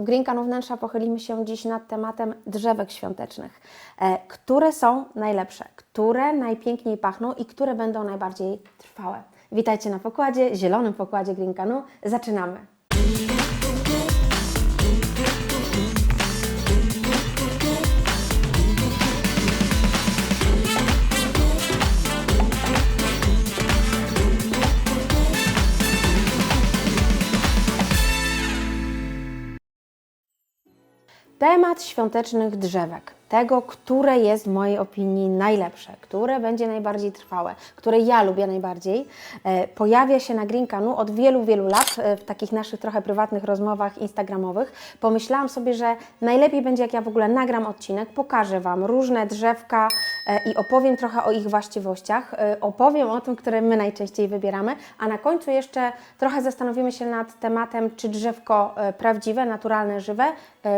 W Green Wnętrza pochylimy się dziś nad tematem drzewek świątecznych. E, które są najlepsze, które najpiękniej pachną i które będą najbardziej trwałe. Witajcie na pokładzie, zielonym pokładzie Green Canu. Zaczynamy. Temat świątecznych drzewek, tego, które jest w mojej opinii najlepsze, które będzie najbardziej trwałe, które ja lubię najbardziej, e, pojawia się na Green Canu od wielu, wielu lat e, w takich naszych trochę prywatnych rozmowach instagramowych. Pomyślałam sobie, że najlepiej będzie, jak ja w ogóle nagram odcinek, pokażę Wam różne drzewka e, i opowiem trochę o ich właściwościach, opowiem o tym, które my najczęściej wybieramy, a na końcu jeszcze trochę zastanowimy się nad tematem, czy drzewko prawdziwe, naturalne, żywe,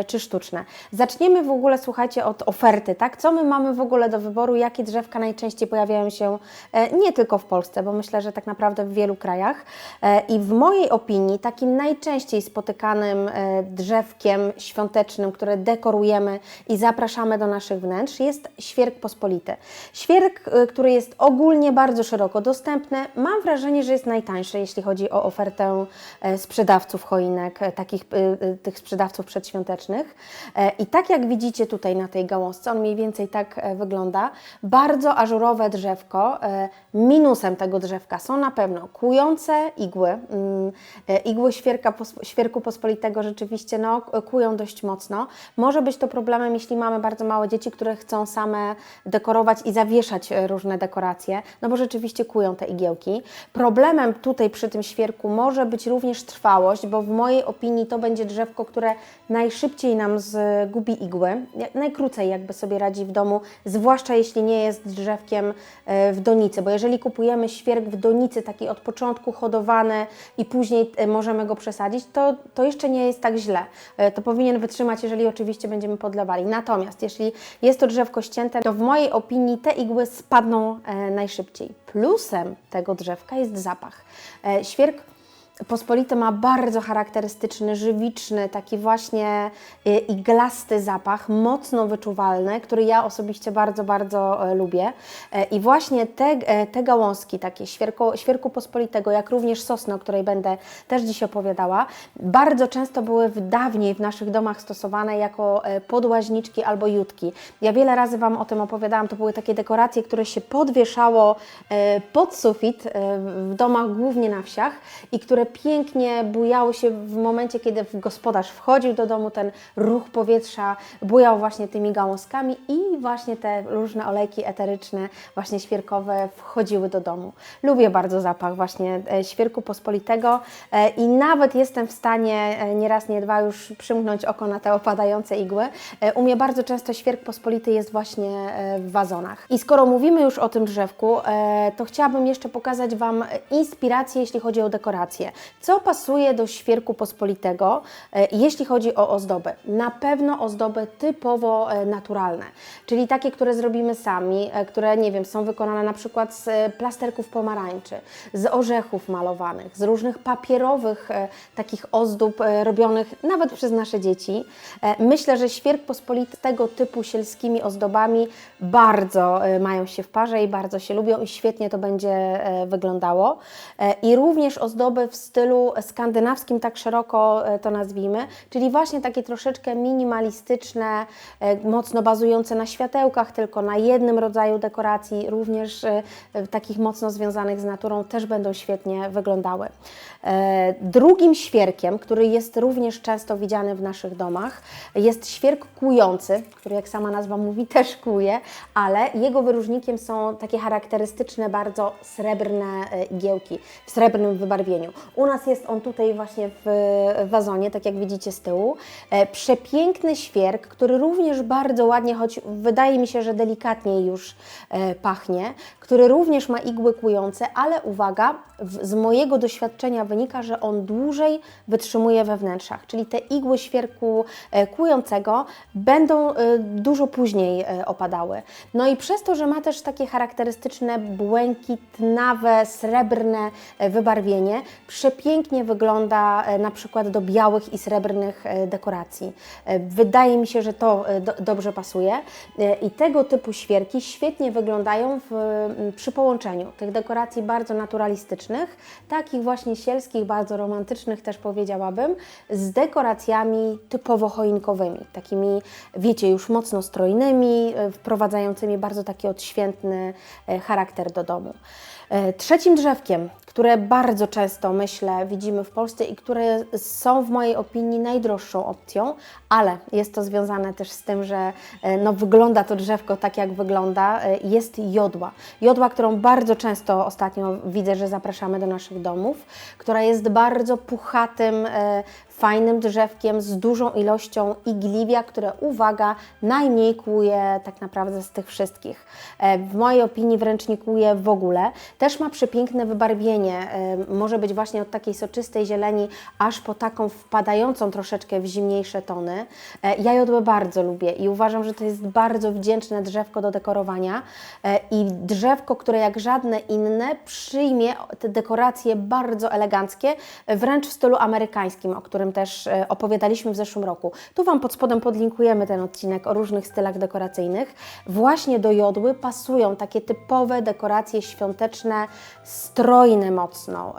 czy sztuczne. Zaczniemy w ogóle, słuchajcie, od oferty, tak? Co my mamy w ogóle do wyboru, jakie drzewka najczęściej pojawiają się e, nie tylko w Polsce, bo myślę, że tak naprawdę w wielu krajach. E, I w mojej opinii takim najczęściej spotykanym e, drzewkiem świątecznym, które dekorujemy i zapraszamy do naszych wnętrz jest świerk pospolity. Świerk, który jest ogólnie bardzo szeroko dostępny, mam wrażenie, że jest najtańszy, jeśli chodzi o ofertę sprzedawców choinek, takich tych sprzedawców przedświątecznych. I tak jak widzicie tutaj na tej gałązce, on mniej więcej tak e, wygląda. Bardzo ażurowe drzewko. E, Minusem tego drzewka są na pewno kłujące igły. Mm, e, Igły świerka, świerku pospolitego rzeczywiście no, kują dość mocno. Może być to problemem, jeśli mamy bardzo małe dzieci, które chcą same dekorować i zawieszać różne dekoracje, no bo rzeczywiście kują te igiełki. Problemem tutaj przy tym świerku może być również trwałość, bo w mojej opinii to będzie drzewko, które najszybciej nam zgubi igły, jak- jakby sobie radzi w domu, zwłaszcza jeśli nie jest drzewkiem e, w donicy, bo jeżeli kupujemy świerk w donicy, taki od początku hodowany i później e, możemy go przesadzić, to, to jeszcze nie jest tak źle. E, To powinien wytrzymać, jeżeli oczywiście będziemy podlewali. Natomiast jeśli jest to drzewko ścięte, to w mojej opinii te igły spadną najszybciej. Plusem tego drzewka jest zapach. Świerk Pospolity ma bardzo charakterystyczny, żywiczny, taki właśnie y, iglasty zapach, mocno wyczuwalny, który ja osobiście bardzo, bardzo e, lubię. E, I właśnie te, e, te gałązki, takie świerko, świerku pospolitego, jak również sosny, o której będę też dziś opowiadała, bardzo często były w dawniej w naszych domach stosowane jako podłaźniczki albo jutki. Ja wiele razy Wam o tym opowiadałam, to były takie dekoracje, które się podwieszało pod sufit w domach, głównie na wsiach i które pięknie bujały się w momencie, kiedy gospodarz wchodził do domu, ten ruch powietrza bujał właśnie tymi gałązkami i właśnie te różne olejki eteryczne, właśnie świerkowe wchodziły do domu. Lubię bardzo zapach właśnie e, świerku pospolitego e, i nawet jestem w stanie e, nie raz, nie dwa już przymknąć oko na te opadające igły. U mnie bardzo często świerk pospolity jest właśnie w wazonach. I skoro mówimy już o tym drzewku, to chciałabym jeszcze pokazać Wam inspirację, jeśli chodzi o Co pasuje do świerku pospolitego, e, jeśli chodzi o ozdoby? Na pewno ozdoby typowo e, naturalne, czyli takie, które zrobimy sami, e, które, nie wiem, są wykonane na przykład z plasterków pomarańczy, z orzechów malowanych, z różnych papierowych takich ozdób robionych nawet przez nasze dzieci. Myślę, że świerk pospolity tego typu sielskimi ozdobami bardzo mają się w parze i bardzo się lubią i świetnie to będzie wyglądało. I również ozdoby w stylu skandynawskim, tak szeroko e, to nazwijmy, czyli właśnie takie troszeczkę minimalistyczne, e, mocno bazujące na światełkach, tylko na jednym rodzaju dekoracji, również e, takich mocno związanych z naturą, też będą świetnie wyglądały. Drugim świerkiem, który jest również często widziany w naszych domach, jest świerk kłujący, który jak sama nazwa mówi też kłuje, ale jego wyróżnikiem są takie charakterystyczne bardzo srebrne igiełki w srebrnym wybarwieniu. U nas jest on tutaj właśnie w wazonie, tak jak widzicie z tyłu. E, Przepiękny świerk, który również bardzo ładnie, choć wydaje mi się, że delikatniej już e, pachnie, który również ma igły kłujące, ale uwaga, z mojego doświadczenia wynika, że on dłużej wytrzymuje we wnętrzach, czyli te igły świerku e, kłującego będą dużo później opadały. No i przez to, że ma też takie charakterystyczne błękitnawe, srebrne wybarwienie, przepięknie wygląda e, na przykład do białych i srebrnych e, dekoracji. E, Wydaje mi się, że to do, dobrze pasuje i tego typu świerki świetnie wyglądają w, przy połączeniu tych dekoracji bardzo naturalistycznych, takich właśnie sielskich, bardzo romantycznych też powiedziałabym, z dekoracjami typowo choinkowymi, takimi wiecie już mocno strojnymi, wprowadzającymi bardzo taki odświętny charakter do domu. Trzecim drzewkiem, które bardzo często myślę widzimy w Polsce i które są w mojej opinii najdroższą opcją, ale jest to związane też z tym, że e, no, wygląda to drzewko tak jak wygląda, e, jest jodła. Jodła, którą bardzo często ostatnio widzę, że zapraszamy do naszych domów, która jest bardzo puchatym, e, fajnym drzewkiem z dużą ilością igliwia, które, uwaga, najmniej kłuje tak naprawdę z tych wszystkich. E, W mojej opinii wręcz nie kłuje w ogóle. Też ma przepiękne wybarwienie. e, Może być właśnie od takiej soczystej zieleni, aż po taką wpadającą troszeczkę w zimniejsze tony. E, Ja jodłę bardzo lubię i uważam, że to jest bardzo wdzięczne drzewko do dekorowania i drzewko, które jak żadne inne przyjmie te dekoracje bardzo eleganckie, wręcz w stylu amerykańskim, o którym też e, opowiadaliśmy w zeszłym roku. Tu Wam pod spodem podlinkujemy ten odcinek o różnych stylach dekoracyjnych. Właśnie do jodły pasują takie typowe dekoracje świąteczne, strojne mocno,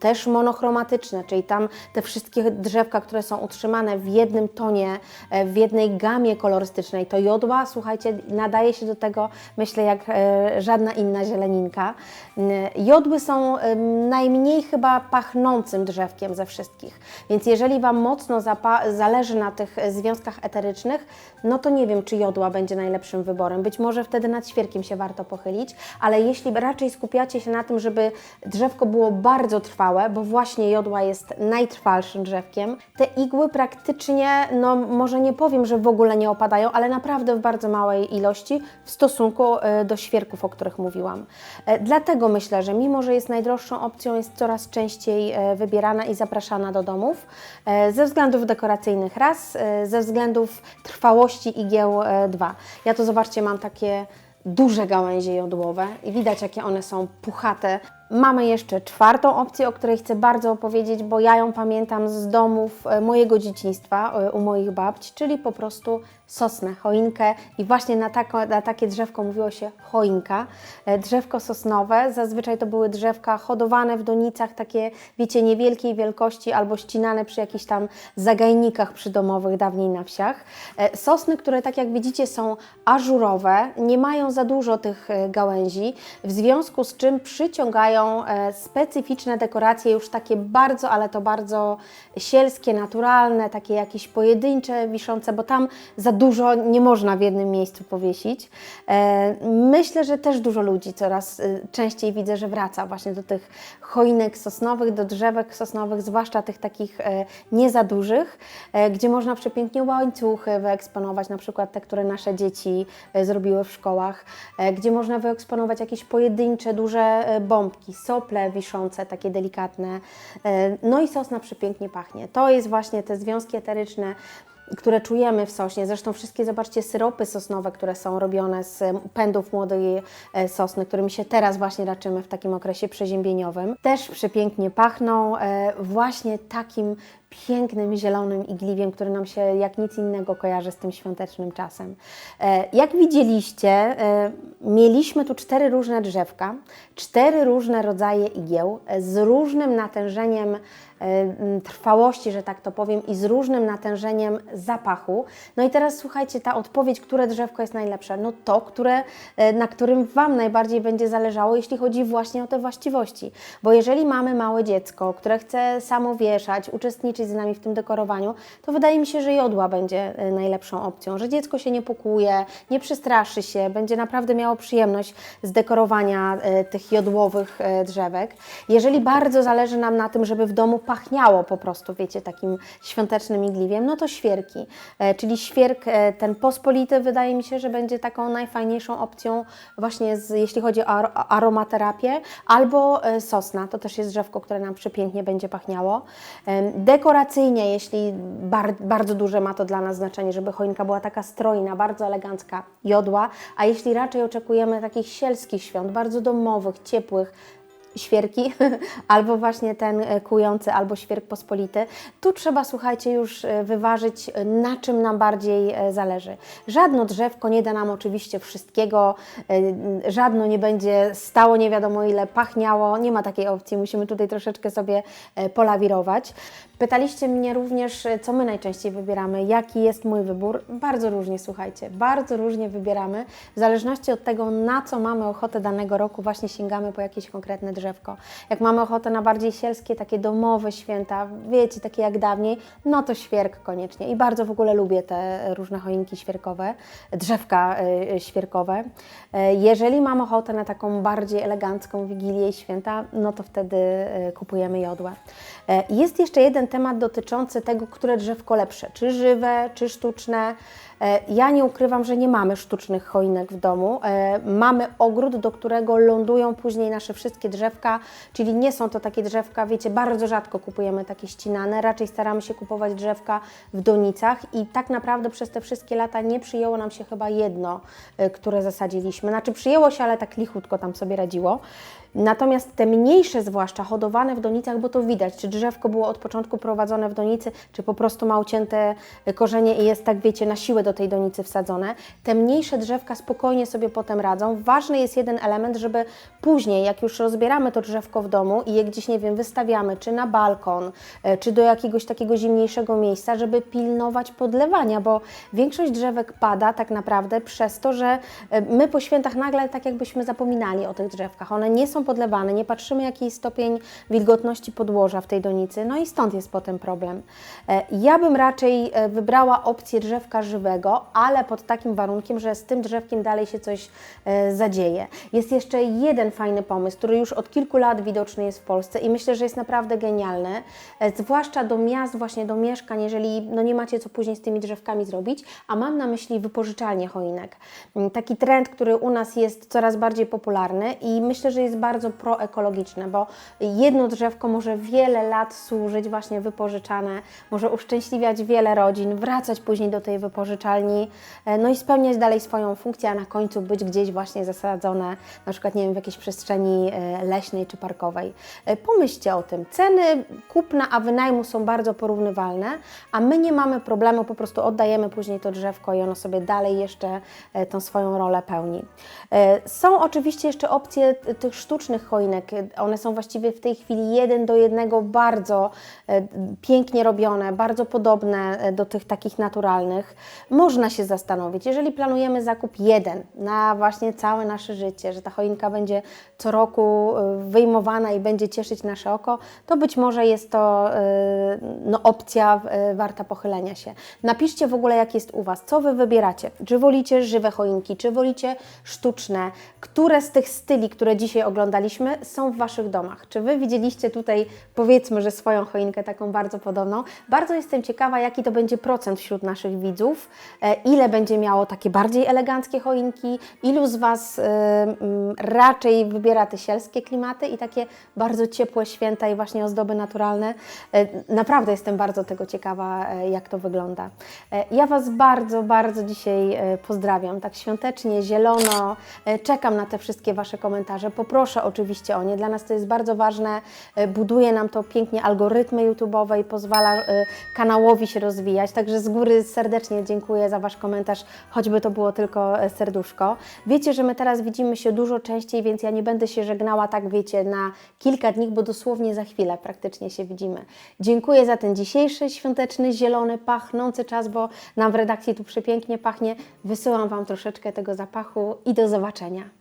też monochromatyczne, czyli tam te wszystkie drzewka, które są utrzymane w jednym tonie, e, w jednej gamie kolorystycznej, to jodła, słuchajcie, nadaje się do tego, myślę, jak e, żadna inna zieleninka. Jodły są najmniej chyba pachnącym drzewkiem ze wszystkich, więc jeżeli Wam mocno zależy na tych związkach eterycznych, no to nie wiem, czy jodła będzie najlepszym wyborem. Być może wtedy nad świerkiem się warto pochylić, ale jeśli raczej skupiacie się na tym, żeby drzewko było bardzo trwałe, bo właśnie jodła jest najtrwalszym drzewkiem, te igły praktycznie, no może nie powiem, że w ogóle nie opadają, ale naprawdę w bardzo małej ilości w stosunku e, do świerków, o których mówiłam. E, Dlatego myślę, że mimo, że jest najdroższą opcją, jest coraz częściej e, wybierana i zapraszana do domów ze względów dekoracyjnych raz, e, ze względów trwałości igieł e, dwa. Ja to zobaczcie, mam takie duże gałęzie jodłowe i widać, jakie one są puchate. Mamy jeszcze czwartą opcję, o której chcę bardzo opowiedzieć, bo ja ją pamiętam z domów e, mojego dzieciństwa, e, u moich babci, czyli po prostu sosnę, choinkę i właśnie na, tako, na takie drzewko mówiło się choinka. E, Drzewko sosnowe, zazwyczaj to były drzewka hodowane w donicach, takie wiecie, niewielkiej wielkości albo ścinane przy jakichś tam zagajnikach przydomowych dawniej na wsiach. Sosny, które tak jak widzicie są ażurowe, nie mają za dużo tych gałęzi, w związku z czym przyciągają e, specyficzne dekoracje, już takie bardzo, ale to bardzo sielskie, naturalne, takie jakieś pojedyncze, wiszące, bo tam za dużo nie można w jednym miejscu powiesić. E, Myślę, że też dużo ludzi coraz e, częściej widzę, że wraca właśnie do tych choinek sosnowych, do drzewek sosnowych, zwłaszcza tych takich nie za dużych, gdzie można przepięknie łańcuchy wyeksponować, na przykład te, które nasze dzieci zrobiły w szkołach, gdzie można wyeksponować jakieś pojedyncze, duże e, sople wiszące, takie delikatne. E, No i sosna przepięknie pachnie. To jest właśnie te związki eteryczne, które czujemy w sośnie. Zresztą wszystkie, zobaczcie, syropy sosnowe, które są robione z pędów młodej e, sosny, którymi się teraz właśnie raczymy w takim okresie przeziębieniowym, też przepięknie pachną e, właśnie takim pięknym, zielonym igliwiem, który nam się jak nic innego kojarzy z tym świątecznym czasem. E, Jak widzieliście, e, mieliśmy tu cztery różne drzewka, cztery różne rodzaje igieł e, z różnym natężeniem trwałości, że tak to powiem, i z różnym natężeniem zapachu. No i teraz słuchajcie, ta odpowiedź, które drzewko jest najlepsze? No to, które, na którym Wam najbardziej będzie zależało, jeśli chodzi właśnie o te właściwości. Bo jeżeli mamy małe dziecko, które chce samo wieszać, uczestniczyć z nami w tym dekorowaniu, to wydaje mi się, że jodła będzie e, najlepszą opcją, że dziecko się nie pokłuje, nie przestraszy się, będzie naprawdę miało przyjemność z dekorowania e, tych jodłowych e, drzewek. Jeżeli bardzo zależy nam na tym, żeby w domu pachniało po prostu, wiecie, takim świątecznym igliwiem, no to świerki. Czyli świerk ten pospolity wydaje mi się, że będzie taką najfajniejszą opcją właśnie z, jeśli chodzi o ar- aromaterapię, albo sosna, to też jest drzewko, które nam przepięknie będzie pachniało. Dekoracyjnie, jeśli bar- bardzo duże ma to dla nas znaczenie, żeby choinka była taka strojna, bardzo elegancka, jodła, a jeśli raczej oczekujemy takich sielskich świąt, bardzo domowych, ciepłych, świerki, albo właśnie ten e, kujący, albo świerk pospolity. Tu trzeba, słuchajcie, już e, wyważyć, e, na czym nam bardziej zależy. Żadno drzewko nie da nam oczywiście wszystkiego, żadno nie będzie stało nie wiadomo ile, pachniało, nie ma takiej opcji, musimy tutaj troszeczkę sobie polawirować. Pytaliście mnie również, co my najczęściej wybieramy, jaki jest mój wybór. Bardzo różnie, słuchajcie, bardzo różnie wybieramy. W zależności od tego, na co mamy ochotę danego roku, właśnie sięgamy po jakieś konkretne drzewko. Jak mamy ochotę na bardziej sielskie, takie domowe święta, wiecie, takie jak dawniej, no to świerk koniecznie. I bardzo w ogóle lubię te różne choinki świerkowe, drzewka y, świerkowe. E, Jeżeli mam ochotę na taką bardziej elegancką wigilię i święta, no to wtedy y, kupujemy jodłę. E, Jest jeszcze jeden temat dotyczący tego, które drzewko lepsze, czy żywe, czy sztuczne. E, Ja nie ukrywam, że nie mamy sztucznych choinek w domu. E, Mamy ogród, do którego lądują później nasze wszystkie drzewka, czyli nie są to takie drzewka, wiecie, bardzo rzadko kupujemy takie ścinane, raczej staramy się kupować drzewka w donicach i tak naprawdę przez te wszystkie lata nie przyjęło nam się chyba jedno, e, które zasadziliśmy. Znaczy przyjęło się, ale tak lichutko tam sobie radziło. Natomiast te mniejsze, zwłaszcza hodowane w donicach, bo to widać, czy drzewko było od początku prowadzone w donicy, czy po prostu ma ucięte korzenie i jest tak, wiecie, na siłę do tej donicy wsadzone. Te mniejsze drzewka spokojnie sobie potem radzą. Ważny jest jeden element, żeby później, jak już rozbieramy to drzewko w domu i je gdzieś, nie wiem, wystawiamy, czy na balkon, e, czy do jakiegoś takiego zimniejszego miejsca, żeby pilnować podlewania, bo większość drzewek pada tak naprawdę przez to, że e, my po świętach nagle tak jakbyśmy zapominali o tych drzewkach. One nie są nie patrzymy jaki jest stopień wilgotności podłoża w tej donicy, no i stąd jest potem problem. E, Ja bym raczej e, wybrała opcję drzewka żywego, ale pod takim warunkiem, że z tym drzewkiem dalej się coś e, zadzieje. Jest jeszcze jeden fajny pomysł, który już od kilku lat widoczny jest w Polsce i myślę, że jest naprawdę genialny, zwłaszcza do miast, właśnie do mieszkań, jeżeli no nie macie co później z tymi drzewkami zrobić, a mam na myśli wypożyczalnie choinek. Mm, Taki trend, który u nas jest coraz bardziej popularny i myślę, że jest bardzo proekologiczny, bo jedno drzewko może wiele lat służyć właśnie wypożyczane, może uszczęśliwiać wiele rodzin, wracać później do tej wypożyczalni, e, no i spełniać dalej swoją funkcję, a na końcu być gdzieś właśnie zasadzone, na przykład nie wiem, w jakiejś przestrzeni e, leśnej czy parkowej. E, Pomyślcie o tym. Ceny kupna, a wynajmu są bardzo porównywalne, a my nie mamy problemu, po prostu oddajemy później to drzewko i ono sobie dalej jeszcze tą swoją rolę pełni. Są oczywiście jeszcze opcje tych sztucznych choinek. E, One są właściwie w tej chwili jeden do jednego bardzo e, pięknie robione, bardzo podobne e, do tych takich naturalnych. Można się zastanowić, jeżeli planujemy zakup jeden na właśnie całe nasze życie, że ta choinka będzie co roku e, wyjmowana i będzie cieszyć nasze oko, to być może jest to no, opcja warta pochylenia się. Napiszcie w ogóle, jak jest u Was, co Wy wybieracie. Czy wolicie żywe choinki, czy wolicie sztuczne? Które z tych styli, które dzisiaj oglądaliśmy, są w Waszych domach? Czy Wy widzieliście tutaj, powiedzmy, że swoją choinkę taką bardzo podobną? Bardzo jestem ciekawa, jaki to będzie procent wśród naszych widzów, e, ile będzie miało takie bardziej eleganckie choinki, ilu z Was e, mm, raczej wybiera te sielskie klimaty i takie bardzo ciepłe święta i właśnie ozdoby naturalne. E, Naprawdę jestem bardzo tego ciekawa, jak to wygląda. Ja Was bardzo, bardzo dzisiaj pozdrawiam, tak świątecznie, zielono. Czekam na te wszystkie Wasze komentarze. Poproszę oczywiście o nie. Dla nas to jest bardzo ważne. E, Buduje nam to pięknie algorytmy YouTube'owe i pozwala e, kanałowi się rozwijać. Także z góry serdecznie dziękuję za Wasz komentarz, choćby to było tylko e, serduszko. Wiecie, że my teraz widzimy się dużo częściej, więc ja nie będę się żegnała tak, wiecie, na kilka dni, bo dosłownie za chwilę praktycznie się widzimy. Dziękuję za ten dzisiejszy świąteczny, zielony, pachnący czas, bo nam w redakcji tu przepięknie pachnie. Wysyłam Wam troszeczkę tego zapachu i do zobaczenia.